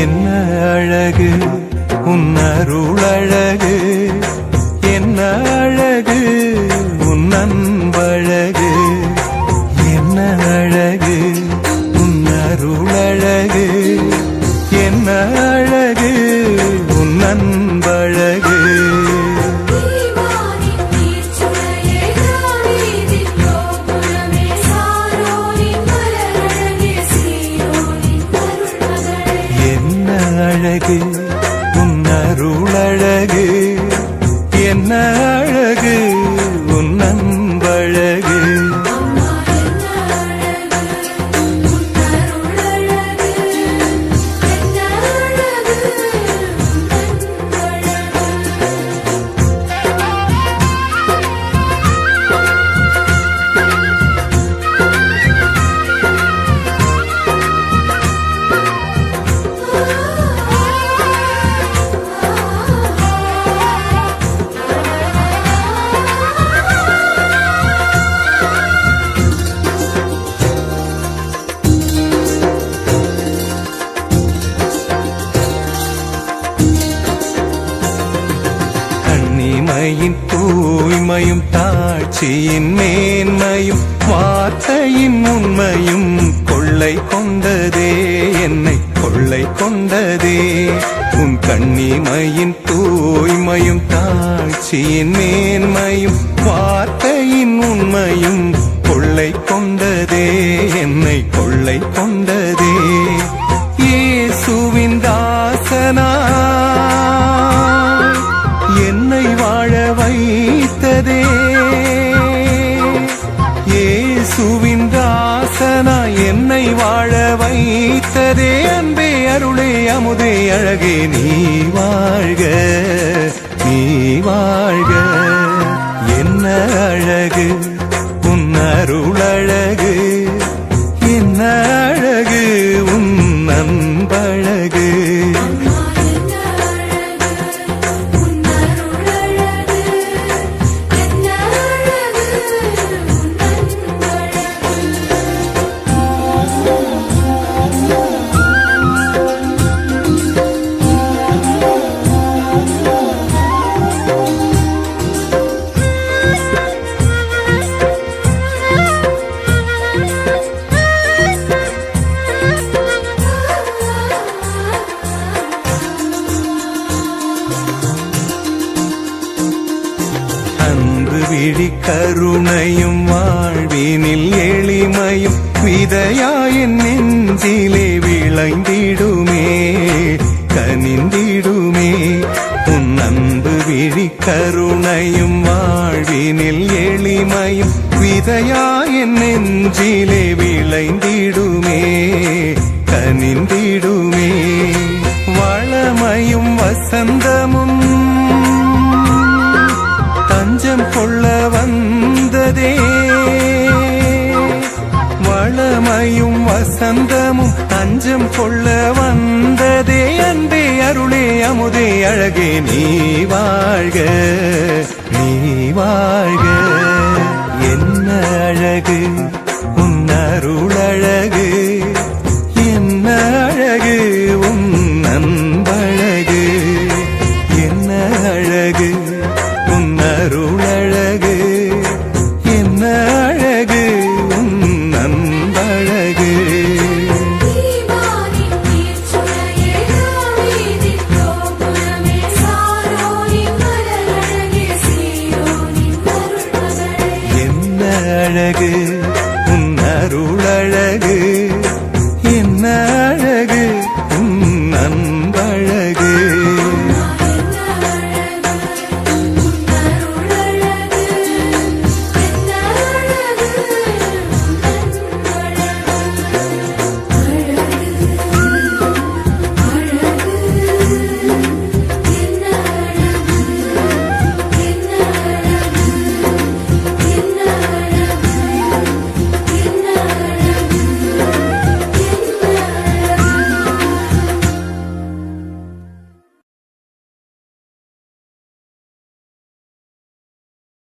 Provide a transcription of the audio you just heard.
என்ன அழகு? உன் அருள் அழகு. அழகு உன் அருளழகு என்ன கண்ணிமையின் தூய்மையும் தாட்சியின் மேன்மையும் வார்த்தையின் உண்மையும் கொள்ளை கொண்டதே என்னை கொள்ளை கொண்டதே. உன் கண்ணிமையின் தூய்மையும் தாட்சியின் மேன்மையும் வார்த்தையின் உண்மையும் கொள்ளை கொண்டதே என்னை கொள்ளை கொண்டதே. இயேசுவின் தாசனா வாழ வைத்ததே அன்பே அருளே அமுதே அழகே நீ வாழ்க நீ வாழ்க. என்ன அழகு? உன் அருளழகு. என்ன அழகு? உன் அன்பழகு. விழி கருணையும் வாழ்வினில் எளிமையும் விதையாயின் நெஞ்சிலே விளைந்திடுமே கனிந்திடுமே. உன் அன்பு விழி கருணையும் வாழ்வினில் எளிமையும் விதையாயின் நெஞ்சிலே விளைந்திடுமே கனிந்திடுமே. வளமையும் வசந்தமும் தஞ்சம் கொள்ள வந்ததே. வளமையும் வசந்தமும் தஞ்சம் கொள்ள வந்ததே. அன்பே அருளே அமுதே அழகே நீ வாழ்க நீ வாழ்க. என்ன அழகு? உன் அருள் அழகு. என்ன அழகு? உன் அன்பழகு என்ன அழகு?